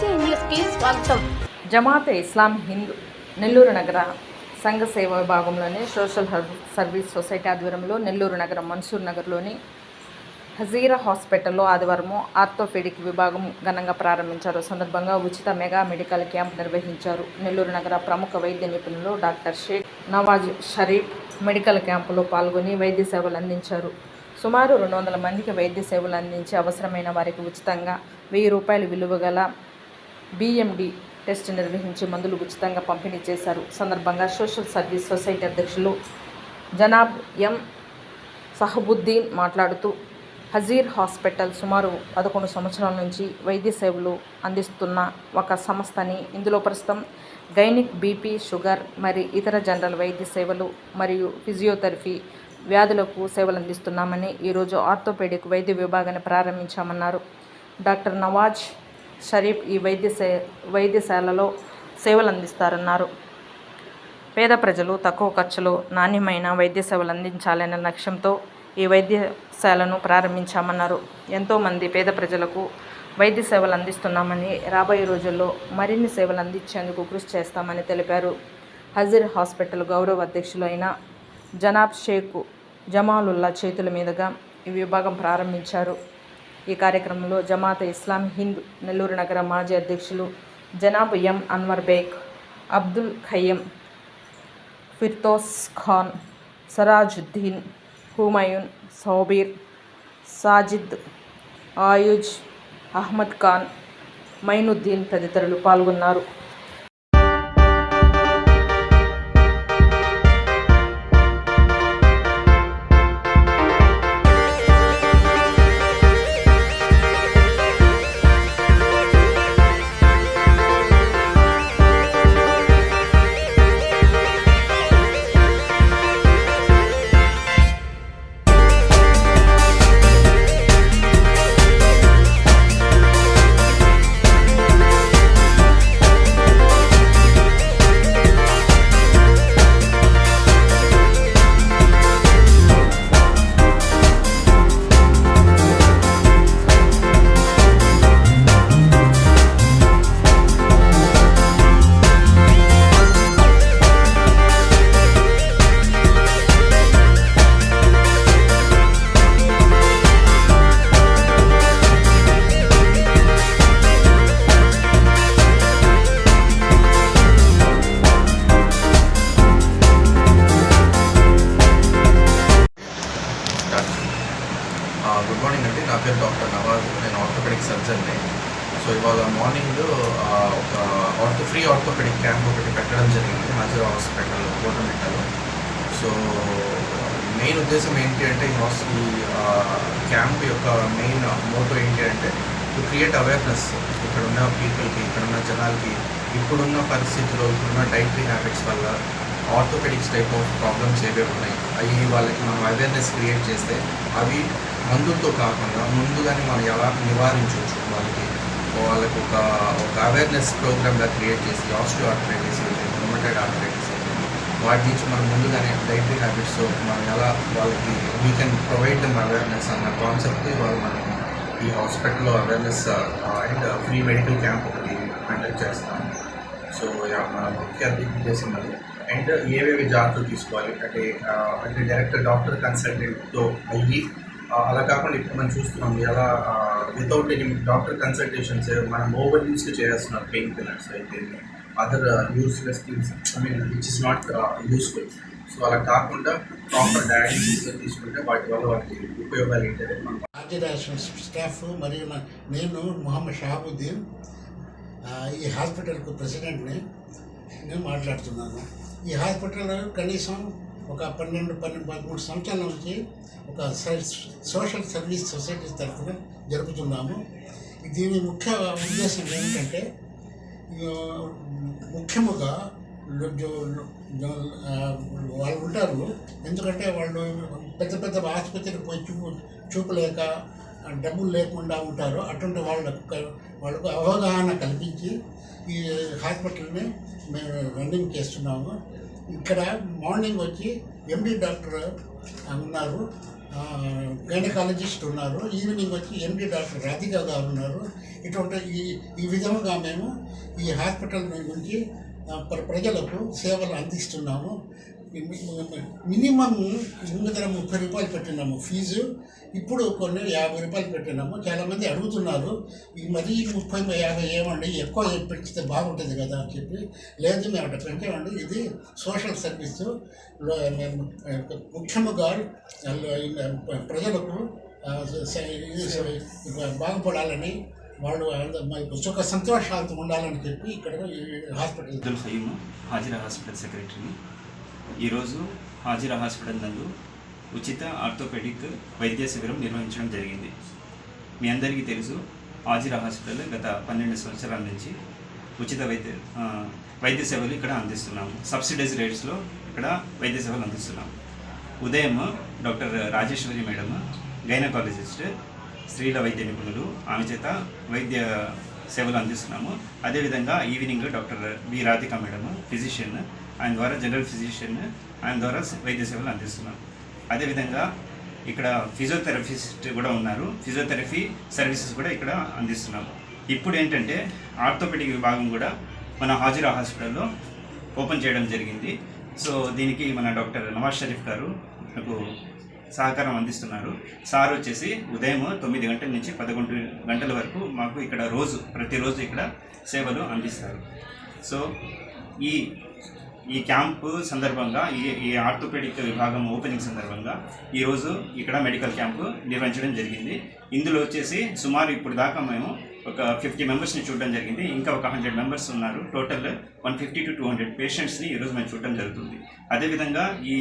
స్వాగతం. జమాతే ఇస్లాం హింద్ నెల్లూరు నగర సంఘ సేవ విభాగంలోని సోషల్ సర్వీస్ సొసైటీ ఆధ్వర్యంలో నెల్లూరు నగరం మన్సూర్ నగర్లోని హజీరా హాస్పిటల్లో ఆదివారం ఆర్థోపెడిక్ విభాగం ఘనంగా ప్రారంభించారు. సందర్భంగా ఉచిత మెగా మెడికల్ క్యాంప్ నిర్వహించారు. నెల్లూరు నగర ప్రముఖ వైద్య నిపుణులు డాక్టర్ షేక్ నవాజ్ షరీఫ్ మెడికల్ క్యాంపులో పాల్గొని వైద్య సేవలు అందించారు. సుమారు రెండు వందల మందికి వైద్య సేవలు అందించి అవసరమైన వారికి ఉచితంగా వెయ్యి రూపాయలు విలువ గల బిఎండి టెస్ట్ నిర్వహించి మందులు ఉచితంగా పంపిణీ చేశారు. సందర్భంగా సోషల్ సర్వీస్ సొసైటీ అధ్యక్షులు జనాబ్ ఎం సహబుద్దీన్ మాట్లాడుతూ హజీర్ హాస్పిటల్ సుమారు పదకొండు సంవత్సరాల నుంచి వైద్య సేవలు అందిస్తున్న ఒక సంస్థని ఇందులో ప్రస్తుతం గైనిక్ బీపీ షుగర్ మరి ఇతర జనరల్ వైద్య సేవలు మరియు ఫిజియోథెరపీ వ్యాధులకు సేవలు అందిస్తున్నామని ఈరోజు ఆర్థోపెడిక్ వైద్య విభాగాన్ని ప్రారంభించామన్నారు. డాక్టర్ నవాజ్ షరీఫ్ ఈ వైద్య సే వైద్యశాలలో సేవలు అందిస్తారన్నారు పేద ప్రజలు తక్కువ ఖర్చులో నాణ్యమైన వైద్య సేవలు అందించాలనే లక్ష్యంతో ఈ వైద్యశాలను ప్రారంభించామన్నారు. ఎంతోమంది పేద ప్రజలకు వైద్య సేవలు అందిస్తున్నామని రాబోయే రోజుల్లో మరిన్ని సేవలు అందించేందుకు కృషి చేస్తామని తెలిపారు. హజీర్ హాస్పిటల్ గౌరవ అధ్యక్షులు అయిన జనాబ్ షేక్ జమాలుల్లా చేతుల మీదుగా ఈ విభాగం ప్రారంభించారు. ఈ కార్యక్రమంలో జమాత ఇస్లాం హింద్ నెల్లూరు నగర మాజీ అధ్యక్షులు జనాబ్ ఎం అన్వర్ బేగ్ అబ్దుల్ ఖయ్యం ఫిర్తోస్ ఖాన్ సరాజుద్దీన్ హుమయూన్ సౌబీర్ సాజిద్ ఆయుజ్ అహ్మద్ ఖాన్ మైనుద్దీన్ తదితరులు పాల్గొన్నారు. ఆర్థోపెడిక్ సర్జన్ని సో ఇవాళ మార్నింగ్ ఒక ఆర్థో ఫ్రీ ఆర్థోపెడిక్ క్యాంప్ ఒకటి పెట్టడం జరిగింది. హాజర్ హాస్పిటల్ కోటమిట్టలో సో మెయిన్ ఉద్దేశం ఏంటి అంటే ఈ హాస్ ఈ క్యాంప్ యొక్క మెయిన్ మోటో ఏంటి అంటే టు క్రియేట్ అవేర్నెస్ ఇక్కడ ఉన్న పీపుల్కి ఇక్కడ ఉన్న జనాలకి ఇప్పుడున్న పరిస్థితుల్లో ఇప్పుడున్న డైటరీ హ్యాబిట్స్ వల్ల ఆర్థోపెడిక్స్ టైప్ ఆఫ్ ప్రాబ్లమ్స్ ఏవే ఉన్నాయి అవి వాళ్ళకి మనం అవేర్నెస్ క్రియేట్ చేస్తే అవి మందులతో కాకుండా ముందుగానే మనం ఎలా నివారించవచ్చు వాళ్ళకి? వాళ్ళకి ఒక ఒక అవేర్నెస్ ప్రోగ్రామ్గా క్రియేట్ చేసి ఆస్ట్రో ఆర్థరైటిస్ రొమటైడ్ ఆర్థరైటిస్ వాటి నుంచి మనం ముందుగానే డైటరీ హ్యాబిట్స్ మనం ఎలా వాళ్ళకి we can provide them awareness అన్న కాన్సెప్ట్ వాళ్ళు మనం ఈ హాస్పిటల్లో awareness and free medical camp ఒకటి కండక్ట్ చేస్తాం. సో యా, మన ముఖ్య ఉద్దేశం అది. అండ్ ఏవేవి జాగ్రత్తలు తీసుకోవాలి? అంటే అంటే డైరెక్ట్ డాక్టర్ కన్సల్టెంట్తో అయ్యి అలా కాకుండా ఇప్పుడు మనం చూస్తున్నాం ఎలా వితౌట్ ఎనీ డాక్టర్ కన్సల్టేషన్స్ మనం ఓవర్ యూస్ చేస్తున్నారు పెయిన్ కిల్లర్స్ అయితే other useless things I mean which is not useful so అలా కాకుండా ప్రాపర్ డయాగ్నోసిస్ తీసుకుంటే వాటి వల్ల వాటికి ఉపయోగాలు ఏంటంటే మనం స్టాఫ్ మరియు నేను మొహమ్మద్ షహాబుద్దీన్ ఈ హాస్పిటల్కు ప్రెసిడెంట్ని నేను మాట్లాడుతున్నాను. ఈ హాస్పిటల్ కనీసం ఒక పన్నెండు పన్నెండు పదమూడు సంవత్సరాల నుంచి ఒక సోషల్ సర్వీస్ సొసైటీ తరఫున జరుపుతున్నాము. దీని ముఖ్య ఉద్దేశం ఏమిటంటే ముఖ్యముగా వాళ్ళు ఉంటారు. ఎందుకంటే వాళ్ళు పెద్ద పెద్ద ఆసుపత్రికి పోయి చూపు చూపలేక డబ్బులు లేకుండా ఉంటారు అటువంటి వాళ్ళకు వాళ్ళకు అవగాహన కల్పించి ఈ హాస్పిటల్ని మేము రన్నింగ్ చేస్తున్నాము. ఇక్కడ మార్నింగ్ వచ్చి ఎండి డాక్టర్ ఉన్నారు. గైనకాలజిస్ట్ ఉన్నారు. ఈవినింగ్ వచ్చి ఎండి డాక్టర్ రాధిక గారు ఉన్నారు. ఇటువంటి ఈ ఈ విధముగా మేము ఈ హాస్పిటల్ గురించి ప్రజలకు సేవలు అందిస్తున్నాము. మినిమం ముందర ముప్పై రూపాయలు పెట్టినాము. ఫీజు ఇప్పుడు కొన్ని యాభై రూపాయలు పెట్టినాము. చాలామంది అడుగుతున్నారు ఈ మరీ ముప్పై యాభై ఏమండి? ఎక్కువ పెంచితే బాగుంటుంది కదా? అని చెప్పి. లేదు మేము అట్లా పెంచామండి. ఇది సోషల్ సర్వీస్లో ముఖ్యముగా ప్రజలకు బాగుపడాలని వాళ్ళు సుఖ సంతోషాలతో ఉండాలని చెప్పి ఇక్కడ హాస్పిటల్ హాజీరా హాస్పిటల్ సెక్రటరీని ఈరోజు హాజీరా హాస్పిటల్ నందు ఉచిత ఆర్థోపెడిక్ వైద్య శిబిరం నిర్వహించడం జరిగింది. మీ అందరికీ తెలుసు హాజీరా హాస్పిటల్ గత పన్నెండు సంవత్సరాల నుంచి ఉచిత వైద్య వైద్య సేవలు ఇక్కడ అందిస్తున్నాము. సబ్సిడైజ్ రేట్స్లో ఇక్కడ వైద్య సేవలు అందిస్తున్నాము. ఉదయం డాక్టర్ రాజేశ్వరి మేడం గైనకాలజిస్ట్ స్త్రీల వైద్య నిపుణులు ఆమె చేత వైద్య సేవలు అందిస్తున్నాము. అదేవిధంగా evening doctor V Radhika madam physician ఆయన ద్వారా జనరల్ ఫిజిషియన్ ఆయన ద్వారా వైద్య సేవలు అందిస్తున్నాం అదేవిధంగా ఇక్కడ ఫిజియోథెరపిస్ట్ కూడా ఉన్నారు. ఫిజియోథెరపీ సర్వీసెస్ కూడా ఇక్కడ అందిస్తున్నాం. ఇప్పుడు ఏంటంటే ఆర్థోపెడిక్ విభాగం కూడా మన హాజిరా హాస్పిటల్లో ఓపెన్ చేయడం జరిగింది. సో దీనికి మన డాక్టర్ నవాజ్ షరీఫ్ గారు నాకు సహకారం అందిస్తున్నారు. సార్ వచ్చేసి ఉదయం తొమ్మిది గంటల నుంచి పదకొండు గంటల వరకు మాకు ఇక్కడ రోజు ప్రతిరోజు ఇక్కడ సేవలు అందిస్తారు. సో ఈ ఈ క్యాంపు సందర్భంగా ఈ ఈ ఆర్థోపెడిక్ విభాగం ఓపెనింగ్ సందర్భంగా ఈరోజు ఇక్కడ మెడికల్ క్యాంపు నిర్వహించడం జరిగింది. ఇందులో వచ్చేసి సుమారు ఇప్పుడు దాకా మేము ఒక ఫిఫ్టీ మెంబర్స్ని చూడడం జరిగింది. ఇంకా ఒక హండ్రెడ్ మెంబర్స్ ఉన్నారు. Total one fifty to two hundred పేషెంట్స్ని ఈరోజు మేము చూడడం జరుగుతుంది. అదేవిధంగా ఈ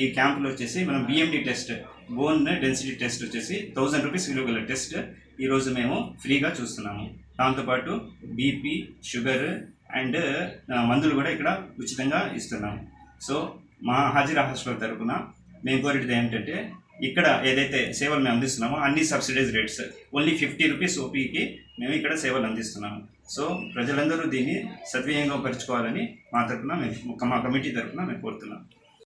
ఈ క్యాంపులో వచ్చేసి మనం BMD test bone density test వచ్చేసి థౌజండ్ రూపీస్ విలువ గల టెస్ట్ ఈరోజు మేము ఫ్రీగా చూస్తున్నాము. దాంతోపాటు బీపీ షుగర్ అండ్ మందులు కూడా ఇక్కడ ఉచితంగా ఇస్తున్నాము సో మా హాజిరా హాస్పిటల్ తరఫున మేము కోరేది ఏంటంటే ఇక్కడ ఏదైతే సేవలు మేము అందిస్తున్నామో అన్ని subsidize rates only fifty rupees ఓపీకి మేము ఇక్కడ సేవలు అందిస్తున్నాము. సో ప్రజలందరూ దీన్ని సద్వినియోగపరచుకోవాలని మా తరపున మేము మా కమిటీ తరపున మేము కోరుతున్నాం.